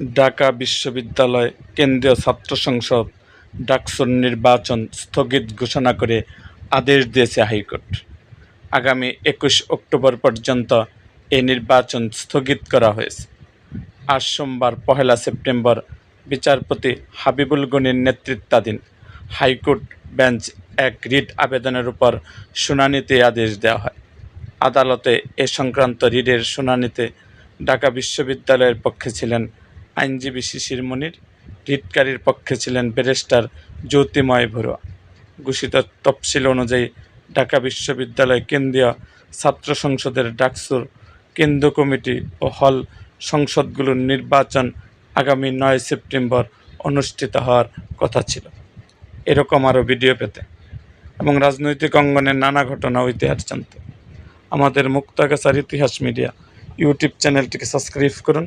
ঢাকা বিশ্ববিদ্যালয় কেন্দ্রীয় ছাত্র সংসদ ডাকসুর নির্বাচন স্থগিত ঘোষণা করে আদেশ দিয়েছে হাইকোর্ট। আগামী একুশ অক্টোবর পর্যন্ত এ নির্বাচন স্থগিত করা হয়েছে। আজ সোমবার, পহেলা সেপ্টেম্বর, বিচারপতি হাবিবুল গনির নেতৃত্বাধীন হাইকোর্ট বেঞ্চ এক রিট আবেদনের উপর শুনানিতে আদেশ দেওয়া হয়। আদালতে এ সংক্রান্ত রিটের শুনানিতে ঢাকা বিশ্ববিদ্যালয়ের পক্ষে ছিলেন আইনজীবী শিশির মনির, রিটকারীর পক্ষে ছিলেন ব্যারিস্টার জ্যোতিময় বড়ুয়া ঘোষিত তফসিল অনুযায়ী ঢাকা বিশ্ববিদ্যালয় কেন্দ্রীয় ছাত্র সংসদের ডাকসুর কেন্দ্র কমিটি ও হল সংসদগুলোর নির্বাচন আগামী নয় সেপ্টেম্বর অনুষ্ঠিত হওয়ার কথা ছিল। এরকম আরও ভিডিও পেতে এবং রাজনৈতিক অঙ্গনের নানা ঘটনা ইতিহাস জানতে। আমাদের মুক্তাগাছার ইতিহাস মিডিয়া ইউটিউব চ্যানেলটিকে সাবস্ক্রাইব করুন।